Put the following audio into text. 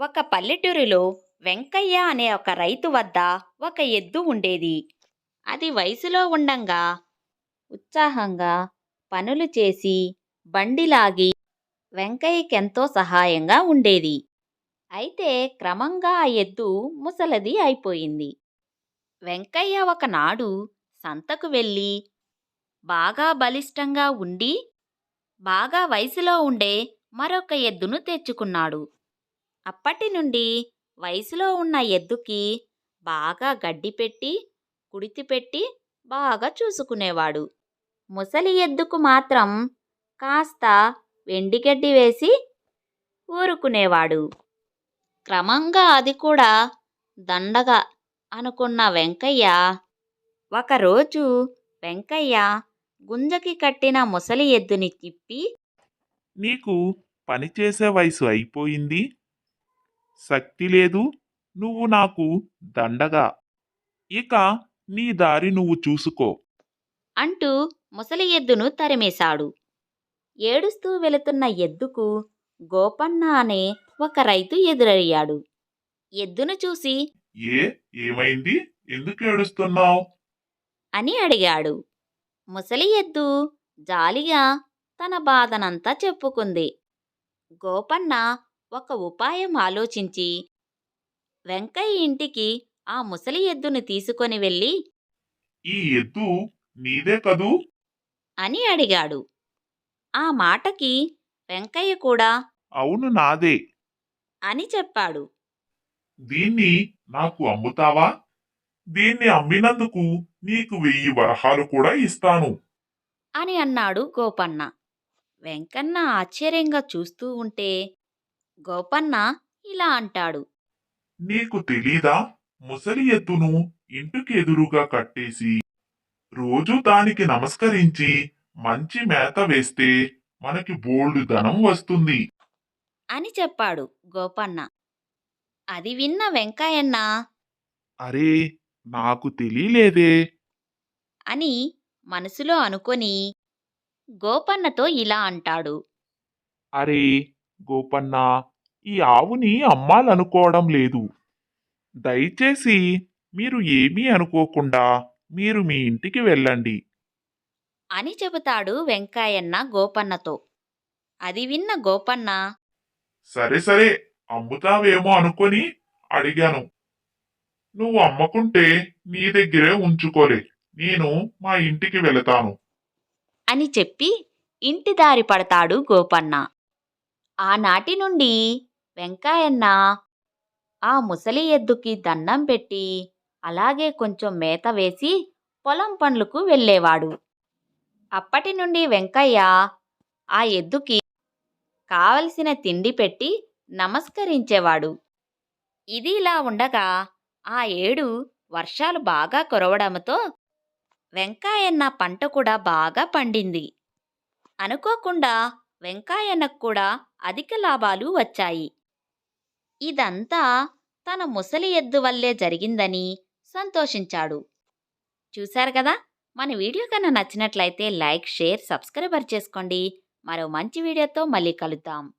ఒక పల్లెటూరులో వెంకయ్య అనే ఒక రైతు వద్ద ఒక ఎద్దు ఉండేది. అది వయసులో ఉండంగా ఉత్సాహంగా పనులు చేసి బండిలాగి వెంకయ్యకెంతో సహాయంగా ఉండేది. అయితే క్రమంగా ఆ ఎద్దు ముసలది అయిపోయింది. వెంకయ్య ఒకనాడు సంతకు వెళ్ళి బాగా బలిష్టంగా ఉండి బాగా వయసులో ఉండే మరొక ఎద్దును తెచ్చుకున్నాడు. అప్పటి నుండి వయసులో ఉన్న ఎద్దుకి బాగా గడ్డి పెట్టి కుడితి పెట్టి బాగా చూసుకునేవాడు. ముసలి ఎద్దుకు మాత్రం కాస్త వెండిగడ్డి వేసి ఊరుకునేవాడు. క్రమంగా అది కూడా దండగా అనుకున్న వెంకయ్య ఒకరోజు వెంకయ్య గుంజకి కట్టిన ముసలి ఎద్దుని తిప్పి నీకు పనిచేసే వయసు అయిపోయింది. శక్తి లేదు నువ్వు నాకు దండగా. ఇక నీ దారి నువ్వు చూసుకో. అంటూ ముసలి ఎద్దును తరిమేశాడు. ఏడుస్తూ వెళుతున్న ఎద్దుకు గోపన్న అనే ఒక రైతు ఎదురయ్యాడు. ఎద్దును చూసి ఏ ఏమైంది? ఎందుకు ఏడుస్తున్నావు? అని అడిగాడు. ముసలి ఎద్దు జాలిగా తన బాధనంతా చెప్పుకుంది. గోపన్న ఒక ఉపాయం ఆలోచించి వెంకయ్య ఇంటికి ఆ ముసలి ఎద్దును తీసుకొని వెళ్ళి ఈ ఎద్దు నీదే కదూ? అని అడిగాడు. ఆ మాటకి వెంకయ్య కూడా అవును నాదే అని చెప్పాడు. దీన్ని నాకు అమ్ముతావా? దీన్ని అమ్మినందుకు నీకు వెయ్యి వరహాలు కూడా ఇస్తాను. అని అన్నాడు గోపన్న. వెంకన్న ఆశ్చర్యంగా చూస్తూ ఉంటే గోపన్న ఇలా అంటాడు. నీకు తెలీదా? ముసలి ఎద్దును ఇంటికి ఎదురుగా కట్టేసి రోజు దానికి నమస్కరించి మంచి మేత వేస్తే మనకి బోల్డు ధనం వస్తుంది. అని చెప్పాడు గోపన్న. అది విన్న వెంకయ్యన్న అరే నాకు తెలియలేదే. అని మనసులో అనుకొని గోపన్నతో ఇలా అంటాడు. అరే గోపన్న ఈ ఆవుని అమ్మాలనుకోవడం లేదు. దయచేసి మీరు ఏమీ అనుకోకుండా మీరు మీ ఇంటికి వెళ్ళండి. అని చెబుతాడు వెంకయ్యన్న గోపన్నతో. అది విన్న గోపన్న సరే సరే అమ్ముతావేమో అనుకొని అడిగాను. నువ్వు అమ్మకుంటే నీ దగ్గరే ఉంచుకోలే నేను మా ఇంటికి వెళతాను. అని చెప్పి ఇంటి దారి పడతాడు గోపన్న. ఆనాటి నుండి వెంకాయన్న ఆ ముసలి ఎద్దుకి దండం పెట్టి అలాగే కొంచెం మేత వేసి పొలం పనులకు వెళ్ళేవాడు. అప్పటి నుండి వెంకయ్య ఆ ఎద్దుకి కావలసిన తిండి పెట్టి నమస్కరించేవాడు. ఇది ఇలా ఉండగా ఆ ఏడు వర్షాలు బాగా కురవడంతో వెంకాయన్న పంట కూడా బాగా పండింది. అనుకోకుండా వెంకాయన్నకు కూడా అధిక లాభాలు వచ్చాయి. ఇదంతా తన ముసలి ఎద్దు వల్లే జరిగిందని సంతోషించాడు. చూశారు కదా? మన వీడియో కన్నా నచ్చినట్లయితే లైక్ షేర్ సబ్స్క్రైబర్ చేసుకోండి. మరో మంచి వీడియోతో మళ్ళీ కలుద్దాం.